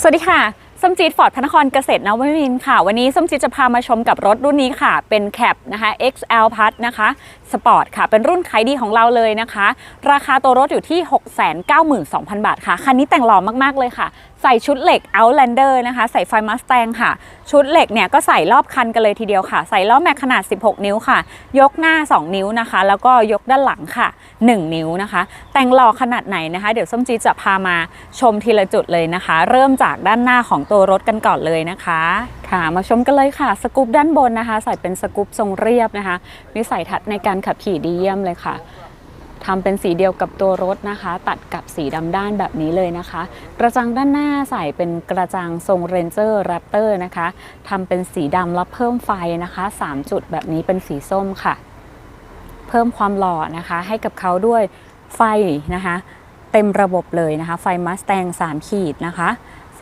สวัสดีค่ะ ส้มจีดฟอร์ดพระนครเกษตรนวมินค่ะ วันนี้ส้มจีดจะพามาชมกับรถรุ่นนี้ค่ะ เป็นแคปนะคะ XL Plus นะคะสปอร์ตค่ะ เป็นรุ่นขายดีของเราเลยนะคะ ราคาตัวรถอยู่ที่ 692,000 บาทค่ะ คันนี้แต่งหล่อมาก ๆ เลยค่ะ ใส่ชุดเหล็ก Outlander นะคะ ใส่ไฟมัสแตงค่ะ ชุดเหล็กเนี่ยก็ใส่รอบคันกันเลยทีเดียวค่ะ ใส่ล้อแม็กขนาด 16 นิ้วค่ะ ยกหน้า 2 นิ้วนะคะ แล้วก็ยกด้านหลังค่ะ 1 นิ้วนะคะ แต่งหล่อขนาดไหนนะคะ เดี๋ยวส้มจีดจะพามาชมทีละจุดเลยนะคะ เริ่มจากด้านหน้าของตัวรถกันก่อนเลยนะคะ ค่ะมาชมกันเลยค่ะ สกูปด้านบนนะคะ ใส่เป็นสกูปทรงเรียบนะคะวิสัยทัศน์ในการขับขี่ดีเยี่ยมเลยค่ะทำเป็นสีเดียวกับตัวรถนะคะ ตัดกับสีดำด้านแบบนี้เลยนะคะ กระจังด้านหน้าใส่เป็นกระจังทรงเรนเจอร์แรปเตอร์นะคะทำเป็นสีดำแล้วเพิ่มไฟนะคะ 3 จุดแบบนี้เป็นสีส้มค่ะ เพิ่มความหล่อนะคะ ให้กับเขาด้วยไฟนะคะ เต็มระบบเลยนะคะ ไฟมัสแตง3ขีดนะคะ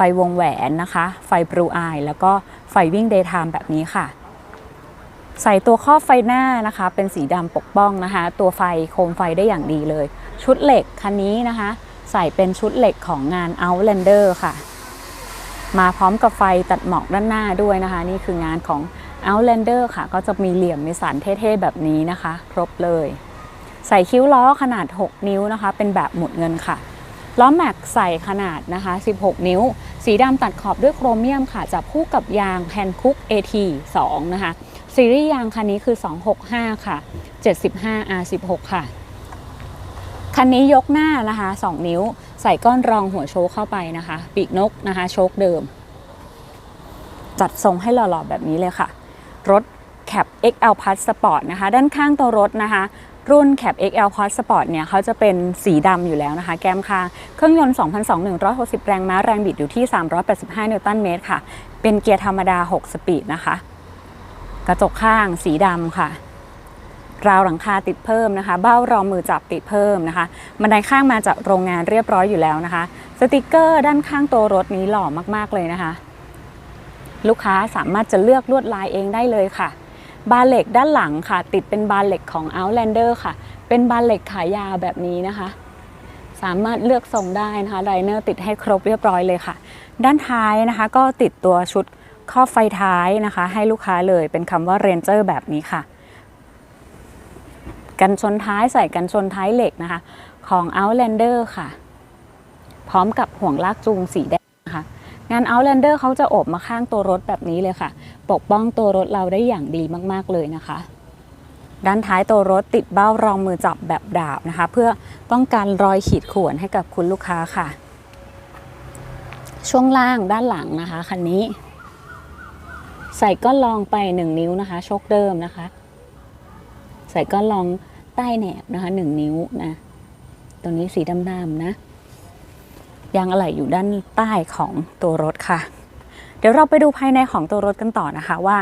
ไฟวงแหวนนะคะ ไฟบลูอาย แล้วก็ไฟวิ่งเดย์ไทม์แบบนี้ค่ะ ใส่ตัวครอบไฟหน้านะคะ เป็นสีดำปกป้องนะคะ ตัวไฟโคมไฟได้อย่างดีเลย ชุดเหล็กคันนี้นะคะ ใส่เป็นชุดเหล็กของงาน Outlander ค่ะ มาพร้อมกับไฟตัดหมอกด้านหน้าด้วยนะคะ นี่คืองานของ Outlander ค่ะ ก็จะมีเหลี่ยมมีสันเท่ๆแบบนี้นะคะ ครบเลย ใส่คิ้วล้อขนาด 6 นิ้วนะคะ เป็นแบบหมุดเงินค่ะล้อแม็กใส่ขนาดนะคะ 16 นิ้ว สีดำตัดขอบด้วยโครเมียมค่ะจับคู่กับยางแฮนคุก AT 2 นะคะ ซีรีส์ยางคันนี้คือ 265 ค่ะ 75 R16 ค่ะ คันนี้ยกหน้านะคะ 2 นิ้ว ใส่ก้อนรองหัวโชคเข้าไปนะคะ ปีกนกนะคะ โชคเดิม จัดทรงให้หล่อๆแบบนี้เลยค่ะ รถ Cap XL Plus Sport นะคะ ด้านข้างตัวรถนะคะ รุ่น Cap XL Plus Sport เนี่ยเขาจะเป็นสีดำอยู่แล้วนะคะ แก้มข้าง เครื่องยนต์ 2,2160 แรงม้าแรงบิดอยู่ที่ 385 นิวตันเมตรค่ะ เป็นเกียร์ธรรมดา 6 สปีดนะคะ กระจกข้างสีดำค่ะราวหลังคาติดเพิ่มนะคะ เบ้ารองมือจับติดเพิ่มนะคะ บันไดข้างมาจากโรงงานเรียบร้อยอยู่แล้วนะคะ สติกเกอร์ด้านข้างตัวรถนี้หล่อมากๆเลยนะคะ ลูกค้าสามารถจะเลือกลวดลายเองได้เลยค่ะ บานเหล็กด้านหลังค่ะ ติดเป็นบานเหล็กของ Outlander ค่ะ เป็นบานเหล็กขายาวแบบนี้นะคะ สามารถเลือกทรงได้นะคะไดเนอร์ติดให้ครบเรียบร้อยเลยค่ะ ด้านท้ายนะคะ ก็ติดตัวชุดครอบไฟท้ายนะคะ ให้ลูกค้าเลยเป็นคำว่า Ranger แบบนี้ค่ะ กันชนท้ายใส่กันชนท้ายเหล็กนะคะ ของ Outlander ค่ะ พร้อมกับห่วงลากจูงสีแด งาน Outlander เขาจะโอบมาข้างตัวรถแบบนี้เลยค่ะ ปกป้องตัวรถเราได้อย่างดีมากๆเลยนะคะ ด้านท้ายตัวรถติดเบ้ารองมือจับแบบดาบนะคะ เพื่อป้องกันรอยขีดข่วนให้กับคุณลูกค้าค่ะ ช่วงล่างด้านหลังนะคะคันนี้ ใส่ก้อนรองไป 1 นิ้วนะคะชคเดิมนะคะ ใส่ก้อนรองใต้แหนบนะคะ 1 นิ้วนะตรงนี้สีดำๆนะ ยางอะไหล่อยู่ด้านใต้ของตัวรถค่ะ เดี๋ยวเราไปดูภายในของตัวรถกันต่อนะคะว่า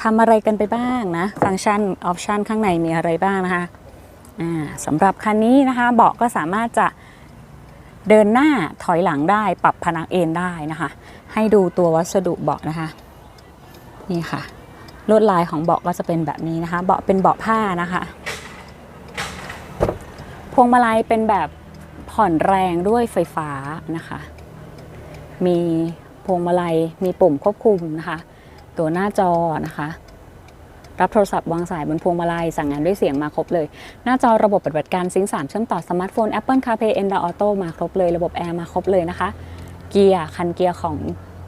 ทำอะไรกันไปบ้างนะ ฟังก์ชันออปชันข้างในมีอะไรบ้างนะคะสำหรับคันนี้นะคะเบาะก็สามารถจะเดินหน้าถอยหลังได้ปรับพนักเอนได้นะคะ ให้ดูตัววัสดุเบาะนะคะ นี่ค่ะลวดลายของเบาะก็จะเป็นแบบนี้นะคะ เบาะเป็นเบาะผ้านะคะ พวงมาลัยเป็นแบบ ผ่อนแรงด้วยไฟฟ้านะคะ มีพวงมาลัยมีปุ่มควบคุมนะคะ ตัวหน้าจอนะคะ รับโทรศัพท์วางสายบนพวงมาลัยสั่งงานด้วยเสียงมาครบเลย หน้าจอระบบปฏิบัติการซิงค์3เชื่อมต่อสมาร์ทโฟน Apple CarPlay Android Auto มาครบเลยระบบแอร์มาครบเลยนะคะ เกียร์คันเกียร์ของ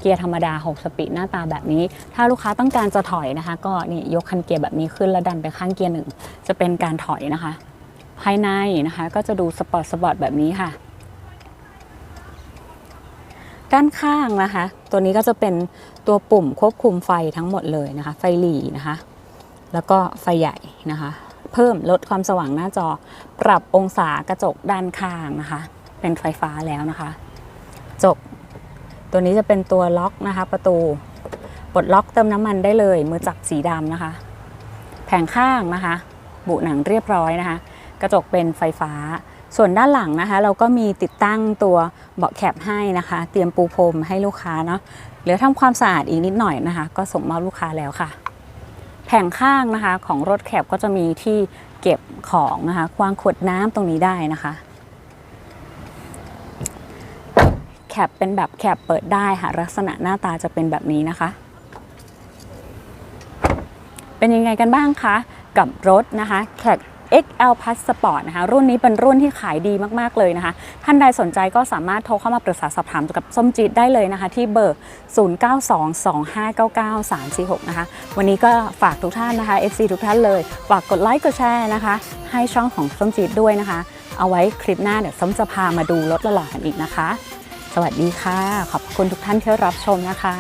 เกียร์ธรรมดา 6 สปีดหน้าตาแบบนี้ ถ้าลูกค้าต้องการจะถอยนะคะ ก็นี่ยกคันเกียร์แบบนี้ขึ้นแล้วดันไปข้างเกียร์หนึ่งจะเป็นการถอยนะคะ ภายในนะคะ ก็จะดูสปอร์ตสปอร์ตแบบนี้ค่ะ ด้านข้างนะคะ ตัวนี้ก็จะเป็นตัวปุ่มควบคุมไฟทั้งหมดเลยนะคะ ไฟหลีนะคะ แล้วก็ไฟใหญ่นะคะ เพิ่มลดความสว่างหน้าจอ ปรับองศากระจกด้านข้างนะคะ เป็นไฟฟ้าแล้วนะคะจก ตัวนี้จะเป็นตัวล็อกนะคะ ประตูปลดล็อกเติมน้ำมันได้เลย มือจับสีดำนะคะ แผงข้างนะคะ บุหนังเรียบร้อยนะคะ กระจกเป็นไฟฟ้า ส่วนด้านหลังนะคะ เราก็มีติดตั้งตัวเบาะแคปให้นะคะ เตรียมปูพรมให้ลูกค้าเนาะเหลือทำความสะอาดอีกนิดหน่อยนะคะ ก็ส่งมอบลูกค้าแล้วค่ะ แผงข้างนะคะของรถแคปก็จะมีที่เก็บของนะคะวางขวดน้ำตรงนี้ได้นะคะแคปเป็นแบบแคปเปิดได้ค่ะลักษณะหน้าตาจะเป็นแบบนี้นะคะ เป็นยังไงกันบ้างคะ กับรถนะคะแขก XL Plus Sport นะคะรุ่นนี้เป็นรุ่นที่ขายดีมากๆเลยนะคะ ท่านใดสนใจก็สามารถโทรเข้ามาปรึกษาสอบถามกับส้มจีดได้เลยนะคะ ที่เบอร์ 0922599346 นะคะ วันนี้ก็ฝากทุกท่านนะคะ FC ทุกท่านเลย ฝากกดไลค์กดแชร์นะคะ ให้ช่องของส้มจีดด้วยนะคะ เอาไว้คลิปหน้าเดี๋ยวส้มจะพามาดูรถหล่อๆกันอีกนะคะ สวัสดีค่ะ ขอบคุณทุกท่านที่รับชมนะคะ